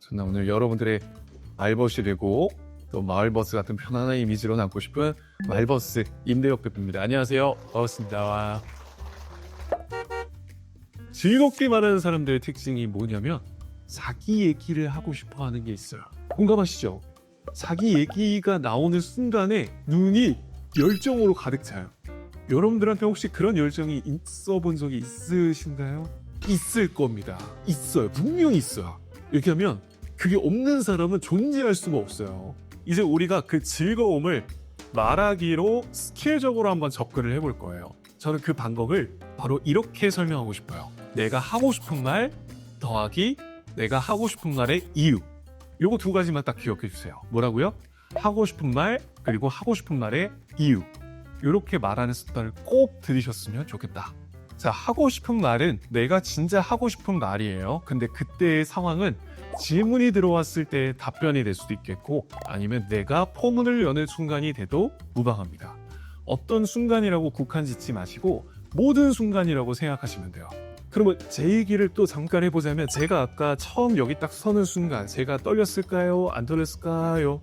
저는 오늘 여러분들의 말벗이 되고 또 마을버스 같은 편안한 이미지로 남고 싶은 말버스 임대혁 대표입니다. 안녕하세요. 반갑습니다. 즐겁게 말하는 사람들의 특징이 뭐냐면 자기 얘기를 하고 싶어 하는 게 있어요. 공감하시죠? 자기 얘기가 나오는 순간에 눈이 열정으로 가득 차요. 여러분들한테 혹시 그런 열정이 있어 본 적이 있으신가요? 있을 겁니다. 있어요. 분명히 있어요. 이렇게 하면 그게 없는 사람은 존재할 수가 없어요. 이제 우리가 그 즐거움을 말하기로 스킬적으로 한번 접근을 해볼 거예요. 저는 그 방법을 바로 이렇게 설명하고 싶어요. 내가 하고 싶은 말 더하기 내가 하고 싶은 말의 이유. 요거 두 가지만 딱 기억해 주세요. 뭐라고요? 하고 싶은 말 그리고 하고 싶은 말의 이유. 이렇게 말하는 습관을 꼭 들이셨으면 좋겠다. 자, 하고 싶은 말은 내가 진짜 하고 싶은 말이에요. 근데 그때의 상황은 질문이 들어왔을 때 답변이 될 수도 있겠고 아니면 내가 포문을 여는 순간이 돼도 무방합니다. 어떤 순간이라고 국한 짓지 마시고 모든 순간이라고 생각하시면 돼요. 그러면 제 얘기를 또 잠깐 해보자면 제가 아까 처음 여기 딱 서는 순간 제가 떨렸을까요? 안 떨렸을까요?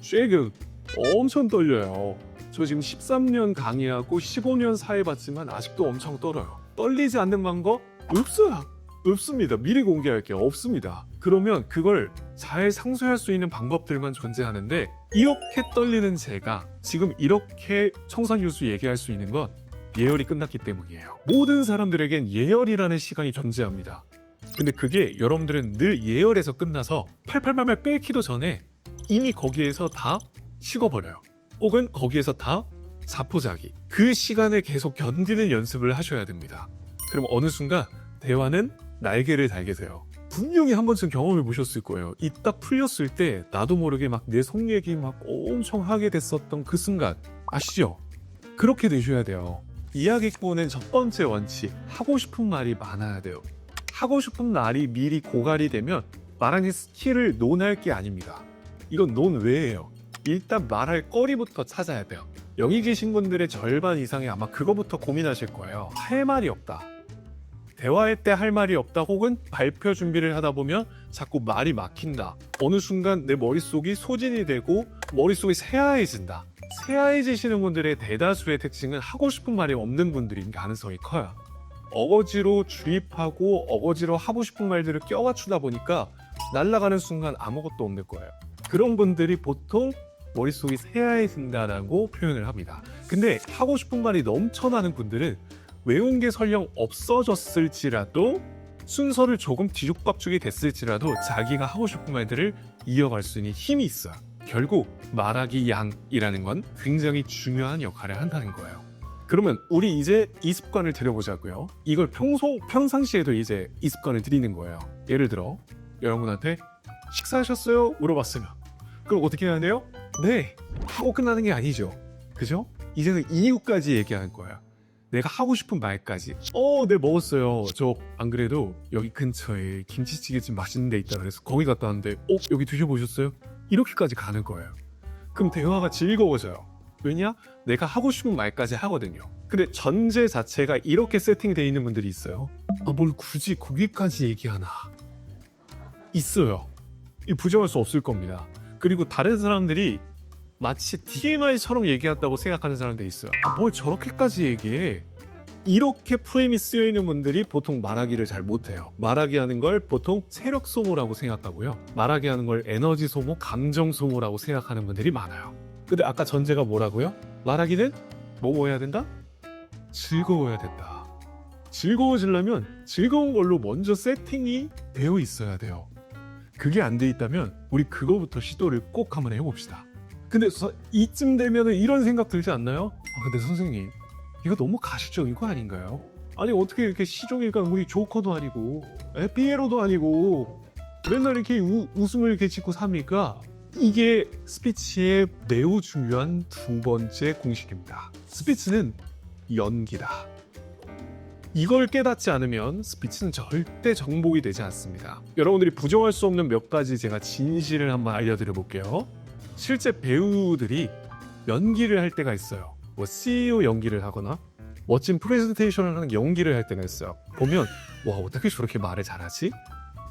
쉐그 엄청 떨려요. 저 지금 13년 강의하고 15년 사회 봤지만 아직도 엄청 떨어요. 떨리지 않는 방법? 없어요. 없습니다. 미리 공개할게요. 없습니다. 그러면 그걸 잘 상쇄할 수 있는 방법들만 존재하는데 이렇게 떨리는 제가 지금 이렇게 청산유수 얘기할 수 있는 건 예열이 끝났기 때문이에요. 모든 사람들에겐 예열이라는 시간이 존재합니다. 근데 그게 여러분들은 늘 예열에서 끝나서 팔팔팔팔 끓기도 전에 이미 거기에서 다 식어버려요. 혹은 거기에서 다 자포자기. 그 시간을 계속 견디는 연습을 하셔야 됩니다. 그럼 어느 순간 대화는 날개를 달게 돼요. 분명히 한 번쯤 경험해 보셨을 거예요. 이 딱 풀렸을 때 나도 모르게 막 내 속 얘기 막 엄청 하게 됐었던 그 순간 아시죠? 그렇게 되셔야 돼요. 이야기꾼은 첫 번째 원칙 하고 싶은 말이 많아야 돼요. 하고 싶은 말이 미리 고갈이 되면 말하는 스킬을 논할 게 아닙니다. 이건 논외예요. 일단 말할 거리부터 찾아야 돼요. 여기 계신 분들의 절반 이상이 아마 그거부터 고민하실 거예요. 할 말이 없다. 대화할 때 할 말이 없다 혹은 발표 준비를 하다 보면 자꾸 말이 막힌다. 어느 순간 내 머릿속이 소진이 되고 머릿속이 새하얘진다. 새하얘지시는 분들의 대다수의 특징은 하고 싶은 말이 없는 분들인 가능성이 커요. 어거지로 주입하고 어거지로 하고 싶은 말들을 껴갖추다 보니까 날아가는 순간 아무것도 없는 거예요. 그런 분들이 보통 머릿속이 새하얘진다라고 표현을 합니다. 근데 하고 싶은 말이 넘쳐나는 분들은 외운 게 설령 없어졌을지라도 순서를 조금 뒤죽박죽이 됐을지라도 자기가 하고 싶은 말들을 이어갈 수 있는 힘이 있어요. 결국 말하기 양이라는 건 굉장히 중요한 역할을 한다는 거예요. 그러면 우리 이제 이 습관을 들여보자고요. 이걸 평소 평상시에도 이제 이 습관을 들이는 거예요. 예를 들어 여러분한테 식사하셨어요? 물어봤으면 그럼 어떻게 해야 돼요? 네 하고 끝나는 게 아니죠. 그죠? 이제는 이유까지 얘기하는 거야. 내가 하고 싶은 말까지. 어, 네 먹었어요. 저 안 그래도 여기 근처에 김치찌개집 맛있는 데 있다 그래서 거기 갔다 왔는데, 어, 여기 드셔보셨어요? 이렇게까지 가는 거예요. 그럼 대화가 즐거워져요. 왜냐? 내가 하고 싶은 말까지 하거든요. 근데 전제 자체가 이렇게 세팅되어 있는 분들이 있어요. 아, 뭘 굳이 거기까지 얘기하나? 있어요. 이 부정할 수 없을 겁니다. 그리고 다른 사람들이 마치 TMI처럼 얘기한다고 생각하는 사람들이 있어요. 아, 뭘 저렇게까지 얘기해? 이렇게 프레임이 쓰여 있는 분들이 보통 말하기를 잘 못해요. 말하기 하는 걸 보통 체력 소모라고 생각하고요. 말하기 하는 걸 에너지 소모, 감정 소모라고 생각하는 분들이 많아요. 근데 아까 전제가 뭐라고요? 말하기는 뭐뭐 해야 된다? 즐거워야 된다. 즐거워지려면 즐거운 걸로 먼저 세팅이 되어 있어야 돼요. 그게 안 돼 있다면 우리 그거부터 시도를 꼭 한번 해봅시다. 근데 서- 이쯤 되면은 이런 생각 들지 않나요? 아, 근데 선생님 이거 너무 가식적인 거 아닌가요? 아니 어떻게 이렇게 시종일관 우리 조커도 아니고 에, 피에로도 아니고 맨날 이렇게 우- 웃음을 이렇게 짓고 삽니까? 이게 스피치의 매우 중요한 두 번째 공식입니다. 스피치는 연기다. 이걸 깨닫지 않으면 스피치는 절대 정복이 되지 않습니다. 여러분들이 부정할 수 없는 몇 가지 제가 진실을 한번 알려드려 볼게요. 실제 배우들이 연기를 할 때가 있어요. 뭐 CEO 연기를 하거나 멋진 프레젠테이션을 하는 연기를 할 때가 있어요. 보면 와 어떻게 저렇게 말을 잘하지?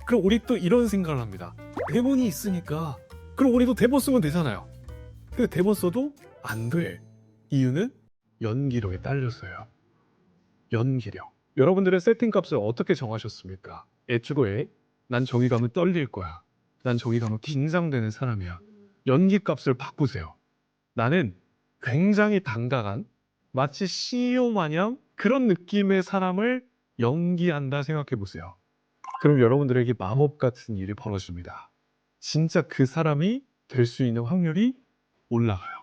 그럼 우리 또 이런 생각을 합니다. 대본이 있으니까 그럼 우리도 대본 쓰면 되잖아요. 근데 대본 써도 안 돼. 이유는 연기력에 딸렸어요. 연기력. 여러분들의 세팅 값을 어떻게 정하셨습니까? 애초에 난 가면 떨릴 거야. 난 가면 긴장되는 사람이야. 연기 값을 바꾸세요. 나는 굉장히 당당한 마치 CEO 마냥 그런 느낌의 사람을 연기한다 생각해 보세요. 그럼 여러분들에게 마법 같은 일이 벌어집니다. 진짜 그 사람이 될 수 있는 확률이 올라가요.